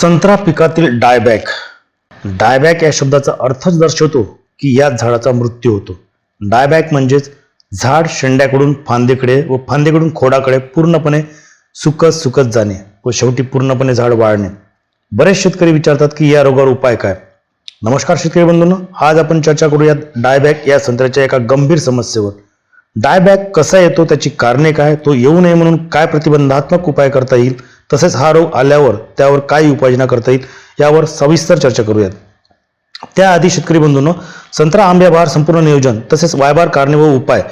संत्रा पिकातील dieback. Dieback या शब्दाचा अर्थच दर्शवतो की या झाडाचा मृत्यू होतो. डायबॅक म्हणजेच झाड शेंड्याकडून फांदीकडे व फांदीकडून खोडाकडे पूर्णपणे सुकत सुकत जाणे व शेवटी पूर्णपणे झाड वाळणे. बरेच शेतकरी विचारतात की या रोगावर उपाय काय? नमस्कार शेतकरी बंधूंनो आज आपण चर्चा करूयात डायबॅक या संत्र्याच्या एका गंभीर समस्येवर. डायबॅक कसा येतो त्याची कारणे काय तो येऊ नये म्हणून काय प्रतिबंधात्मक उपाय करता येईल? तसेच हा रोग आल्यावर त्यावर काय उपाययोजना करता येईल यावर सविस्तर चर्चा करूयात. त्याआधी शेतकरी बंधूंनो संत्रा आंब्या बहार संपूर्ण नियोजन तसेच वायबार कारणीभूत उपाय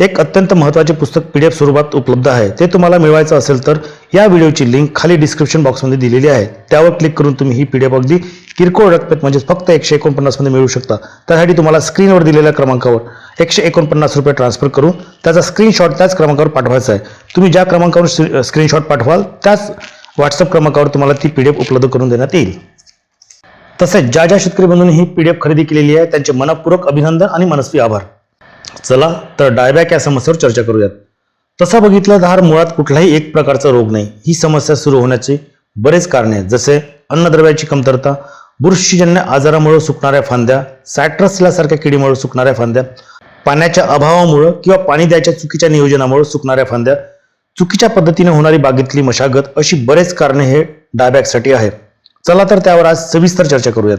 एक अत्यंत महत्त्वाचे पुस्तक पी डी एफ स्वरूपात उपलब्ध आहे. ते तुम्हाला मिळवायचं असेल तर या व्हिडिओची लिंक खाली डिस्क्रिप्शन बॉक्समध्ये दिलेली आहे. त्यावर क्लिक करून तुम्ही ही पी डी एफ अगदी किरकोळ रकमेत म्हणजेच फक्त एकशे एकोणपन्नासमध्ये मिळू शकता. त्यासाठी तुम्हाला स्क्रीनवर दिलेल्या क्रमांकावर एकशे एकोणपन्नास रुपये ट्रान्सफर करून त्याचा स्क्रीनशॉट त्याच क्रमांकावर पाठवायचा आहे. तुम्ही ज्या क्रमांकावर स्क्रीनशॉट पाठवाल त्याच व्हॉट्सअप क्रमांकावर तुम्हाला ती पी डी एफ उपलब्ध करून देण्यात येईल. तसेच ज्या ज्या शेतकरी बंधूंनी ही पी डी एफ खरेदी केलेली आहे त्यांचे मनपूर्वक अभिनंदन आणि मनस्वी आभार. चला तर डायबॅक या समस्येवर चर्चा करूयात. तसा बघितलं तर हा मुळात कुठलाही एक प्रकारचा रोग नाही. ही समस्या सुरू होण्याची बरेच कारणे आहेत. जसे अन्नद्रव्याची कमतरता बुरशीजन्य आजारामुळे सुकणाऱ्या फांद्या सॅट्रसल्यासारख्या किडीमुळे सुकणाऱ्या फांद्या पाण्याच्या अभावामुळं किंवा पाणी द्यायच्या चुकीच्या नियोजनामुळे सुकणाऱ्या फांद्या चुकीच्या पद्धतीने होणारी बागेतली मशागत अशी बरेच कारणे हे डायबॅकसाठी आहेत. चला तर त्यावर आज सविस्तर चर्चा करूयात.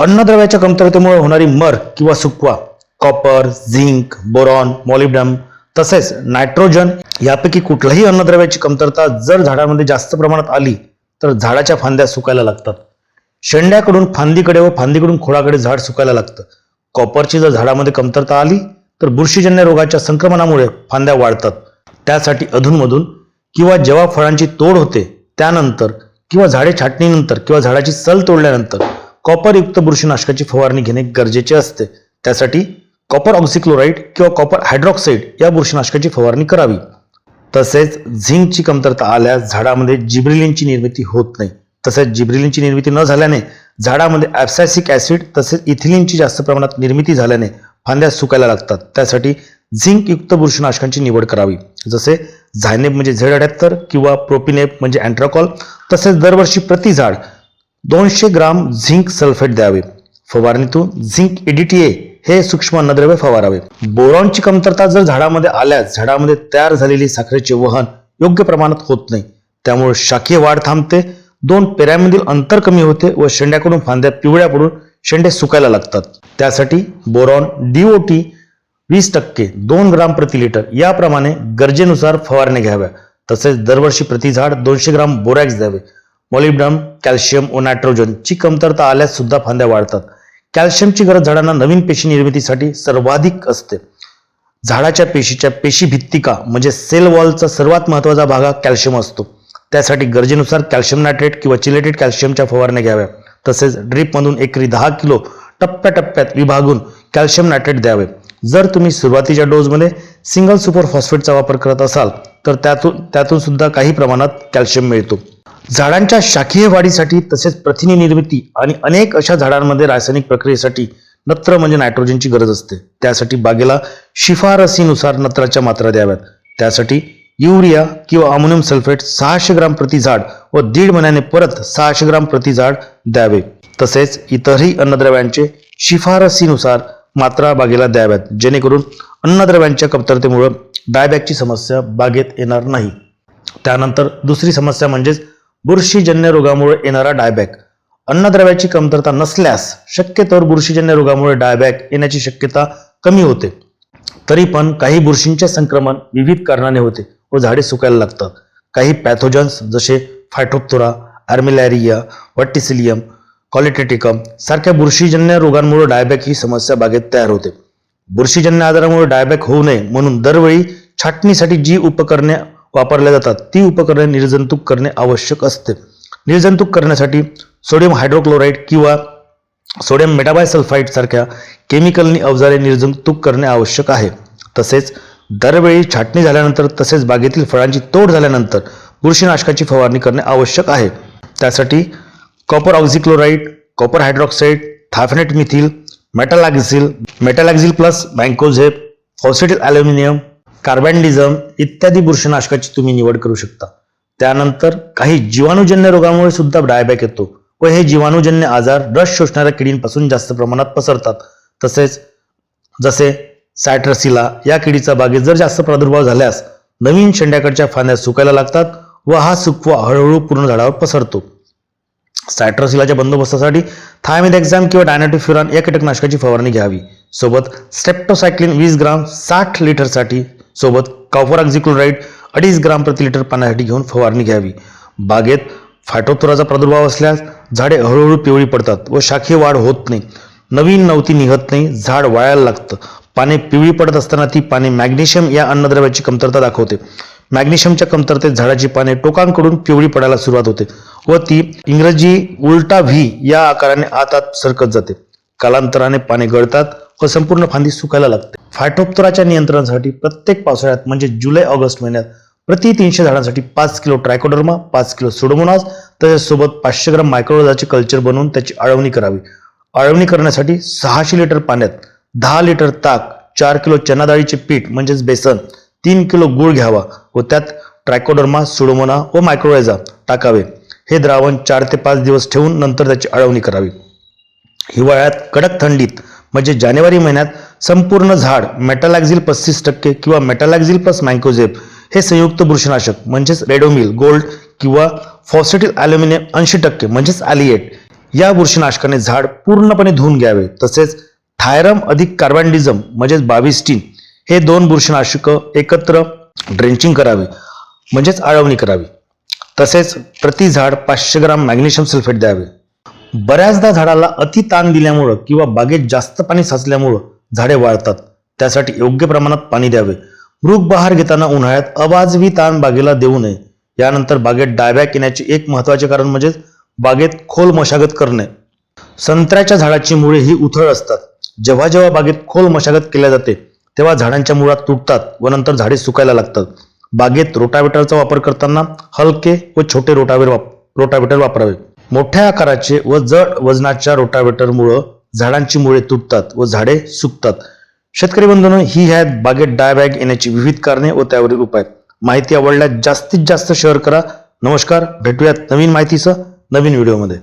अन्नद्रव्याच्या कमतरतेमुळे होणारी मर किंवा सुकवा कॉपर झिंक बोरॉन मॉलिब्डम तसेच नायट्रोजन यापैकी कुठल्याही अन्नद्रव्याची कमतरता जर झाडामध्ये जास्त प्रमाणात आली तर झाडाच्या फांद्या सुकायला लागतात. शेंड्याकडून फांदीकडे व फांदीकडून खोडाकडे झाड सुकायला लागतं. कॉपरची जर झाडामध्ये कमतरता आली तर बुरशीजन्य रोगाच्या संक्रमणामुळे फांद्या वाढतात. त्यासाठी अधूनमधून किंवा जेव्हा फळांची तोड होते त्यानंतर किंवा झाडे छाटणीनंतर किंवा झाडाची सल तोडल्यानंतर कॉपरयुक्त बुरशीनाशकाची फवारणी घेणे गरजेचे असते. त्यासाठी कॉपर ऑक्सिक्लोराईड किंवा कॉपर हायड्रॉक्साईड या बुरशीनाशकाची फवारणी करावी. तसेच झिंकची कमतरता आल्यास झाडामध्ये जिब्रिलिनची निर्मिती होत नाही. तसेच जिब्रिलिनची निर्मिती न झाल्याने झाडामध्ये ॲप्सॅसिक ॲसिड तसेच इथिलिनची जास्त प्रमाणात निर्मिती झाल्याने फांद्या सुकायला लागतात. त्यासाठी झिंकयुक्त बुरशीनाशकांची निवड करावी. जसे झायनेप म्हणजे झेड अठ्याहत्तर किंवा प्रोपिनेप म्हणजे अँट्राकॉल. तसेच दरवर्षी प्रति झाड दोनशे ग्राम झिंक सल्फेट द्यावे. फवारणीतून झिंक एडीटीए हे सूक्ष्म अन्नद्रव्य फवारावे. बोरॉनची कमतरता जर झाडामध्ये आल्यास झाडामध्ये तयार झालेली साखरेचे वहन योग्य प्रमाणात होत नाही. त्यामुळे शाखीय वाढ थांबते दोन पेऱ्यांमधील अंतर कमी होते व शेंड्याकडून फांद्या पिवळ्या पडून शेंडे सुकायला लागतात. त्यासाठी बोरॉन डीओटी वीस टक्के दोन ग्राम प्रति लिटर याप्रमाणे गरजेनुसार फवारणी घ्याव्या. तसेच दरवर्षी प्रति झाड दोनशे ग्राम बोरॅक्स द्यावे. मॉलिब्डम कॅल्शियम व नायट्रोजनची कमतरता आल्यास सुद्धा फांद्या वाढतात. कॅल्शियमची गरज झाडांना नवीन पेशी निर्मितीसाठी सर्वाधिक असते. झाडाच्या पेशीच्या पेशी भित्तिका म्हणजे सेल वॉलचा सर्वात महत्त्वाचा भाग हा कॅल्शियम असतो. त्यासाठी गरजेनुसार कॅल्शियम नायट्रेट किंवा चिलेटेड कॅल्शियमच्या फवारण्या घ्याव्या. तसेच ड्रीपमधून एकरी दहा किलो टप्प्याटप्प्यात विभागून कॅल्शियम नायट्रेट द्यावे. जर तुम्ही सुरुवातीच्या डोजमध्ये सिंगल सुपर फॉस्फेटचा वापर करत असाल तर त्यातून त्यातून सुद्धा काही प्रमाणात कॅल्शियम मिळतो. झाडांच्या शाखीय वाढीसाठी तसेच प्रथिने निर्मिती आणि अनेक अशा झाडांमध्ये रासायनिक प्रक्रियेसाठी नत्र म्हणजे नायट्रोजनची गरज असते. त्यासाठी बागेला शिफारसीनुसार नत्राच्या मात्रा द्याव्यात. त्यासाठी युरिया किंवा अमोनियम सल्फेट सहाशे ग्राम प्रति झाड व दीड महिन्याने परत सहाशे ग्राम प्रति झाड द्यावे. तसेच इतरही अन्नद्रव्यांचे शिफारसीनुसार मात्रा बागेला द्याव्यात. जेणेकरून अन्नद्रव्यांच्या कमतरतेमुळं डायबॅकची समस्या बागेत येणार नाही. त्यानंतर दुसरी समस्या म्हणजेच बुरशीजन्य रोगामुळे येणारा डायबॅक अन्नद्रव्याची कमतरता नसल्यास शक्यतोवर बुरशीजन्य रोगामुळे डायबॅक येण्याची शक्यता कमी होते. तरी पण काही बुरशींचे संक्रमण विविध कारणाने होते व झाडे सुकायला लागतात. काही पॅथोजन्स जसे फायटोप्थोरा आर्मिलॅरिया वट्टिसिलियम कॉलिटेटिकम सारख्या बुरशीजन्य रोगांमुळे डायबॅक ही समस्या बागेत तयार होते. बुरशीजन्य आजारामुळे डायबॅक होऊ नये म्हणून दरवेळी छाटणीसाठी जी उपकरणे वापरल्या जातात. ती उपकरणे निर्जंतुक करणे आवश्यक असते. निर्जंतुक करण्यासाठी सोडियम हायड्रोक्लोराईड किंवा सोडियम मेटाबायसल्फाईड सारख्या केमिकलनी अवजारे निर्जंतुक करणे आवश्यक आहे. तसेच दरवेळी छाटणी झाल्यानंतर तसेच बागेतील फळांची तोड झाल्यानंतर बुरशीनाशकाची फवारणी करणे आवश्यक आहे. त्यासाठी copper oxychloride copper hydroxide thiophanate methyl metalaxyl metalaxyl plus mancozeb fosetyl aluminium carbendazim इत्यादी बुरशीनाशकाची तुम्ही निवड करू शकता. त्यानंतर काही जीवाणूजन्य रोगामुळे सुद्धा डायबॅक येतो व हे जीवाणूजन्य आजार रस शोषणाऱ्या किडींपासून जास्त प्रमाणात पसरतात. तसेच जसे सायट्रसिला या किडीचा बागेत जर जास्त प्रादुर्भाव झाल्यास नवीन शेंड्याकडच्या फांद्या सुकायला लागतात व हा सुकवा हळूहळू पूर्ण झाडावर पसरतो. सायट्रसिलाच्या बंदोबस्तासाठी थायमिद एक्झाम किंवा डायनाटोफ्युरॉन या कीटकनाशकाची फवारणी घ्यावी. सोबत स्टेप्टोसायक्लिन वीस ग्राम साठ लिटरसाठी सोबत कॉपरॉक्झिक्लोराईड अडीच ग्राम प्रति लिटर पाण्यासाठी घेऊन फवारणी घ्यावी. बागेत फायटोथोराचा प्रादुर्भाव असल्यास झाडे हळूहळू पिवळी पडतात व शाखे वाढ होत नाही. नवीन नवती निघत नाही झाड वाळायला लागतं. पाने पिवळी पडत असताना ती पाने मॅग्नेशियम या अन्नद्रव्याची कमतरता दाखवते. मॅग्नेशियमच्या कमतरतेत झाडाची पाने टोकांकडून पिवळी पडायला सुरुवात होते व ती इंग्रजी उलटा व्ही या आकाराने आत आत सरकत जाते. कालांतराने पाने गळतात व संपूर्ण फांदी सुकायला लागते. फायटोप्तराच्या नियंत्रणासाठी प्रत्येक पावसाळ्यात म्हणजे जुलै ऑगस्ट महिन्यात प्रति तीनशे झाडांसाठी पाच किलो ट्रायकोडर्मा पाच किलो सुडोमोनास त्याच्यासोबत पाचशे ग्राम मायक्रोजाचे कल्चर बनवून त्याची आळवणी करावी. आळवणी करण्यासाठी सहाशे लिटर पाण्यात दहा लिटर ताक चार किलो चना डाळीचे पीठ म्हणजेच बेसन तीन किलो गूळ घ्यावा व त्यात ट्रायकोडर्मा सुडोमोना व मायक्रोवेझा टाकावे. हे द्रावण चार ते पाच दिवस ठेवून नंतर त्याची आळवणी करावी. हिवाळ्यात कडक थंडीत म्हणजे जानेवारी महिन्यात संपूर्ण झाड मेटालॅक्झिल पस्तीस टक्के किंवा मेटालॅक्झिल प्लस मँकोझेब हे संयुक्त बुरशीनाशक म्हणजेच रेडोमिल गोल्ड किंवा फॉस्फेटिल ॲल्युमिनियम ऐंशी टक्के म्हणजेच ॲलिएट या बुरशीनाशकाने झाड पूर्णपणे धुवून घ्यावे. तसेच थायरम अधिक कार्बॅन्डिझम म्हणजेच बाविस्टीन हे दोन बुरशीनाशक एकत्र ड्रेंचिंग करावे म्हणजेच आळवणी करावी. तसेच प्रति झाड पाचशे ग्राम मॅग्नेशियम सल्फेट द्यावे. बऱ्याचदा झाडाला अति ताण दिल्यामुळं किंवा बागेत जास्त पाणी साचल्यामुळं झाडे वाळतात. त्यासाठी योग्य प्रमाणात पाणी द्यावे. मृग बहार घेताना उन्हाळ्यात अवाजवी ताण बागेला देऊ नये. यानंतर बागेत डायबॅक येण्याचे एक महत्त्वाचे कारण म्हणजे बागेत खोल मशागत करणे. संत्र्याच्या झाडाची मुळे ही उथळ असतात. जेव्हा जेव्हा बागेत खोल मशागत केल्या जाते तेव्हा झाडांच्या मुळात तुटतात व नंतर झाडे सुकायला लागतात. बागेत रोटावेटरचा वापर करताना हलके व छोटे रोटावेर वाप रोटावेटर वापरावे. मोठ्या आकाराचे व जड वजनाच्या रोटावेटरमुळं झाडांची मुळे तुटतात व झाडे सुकतात. शेतकरी बंधूंनो ही आहेत बागेत डायबॅग येण्याची विविध कारणे व त्यावरील उपाय. माहिती आवडल्यास जास्तीत जास्त शेअर करा. नमस्कार भेटूयात नवीन माहितीसह नवीन व्हिडिओमध्ये.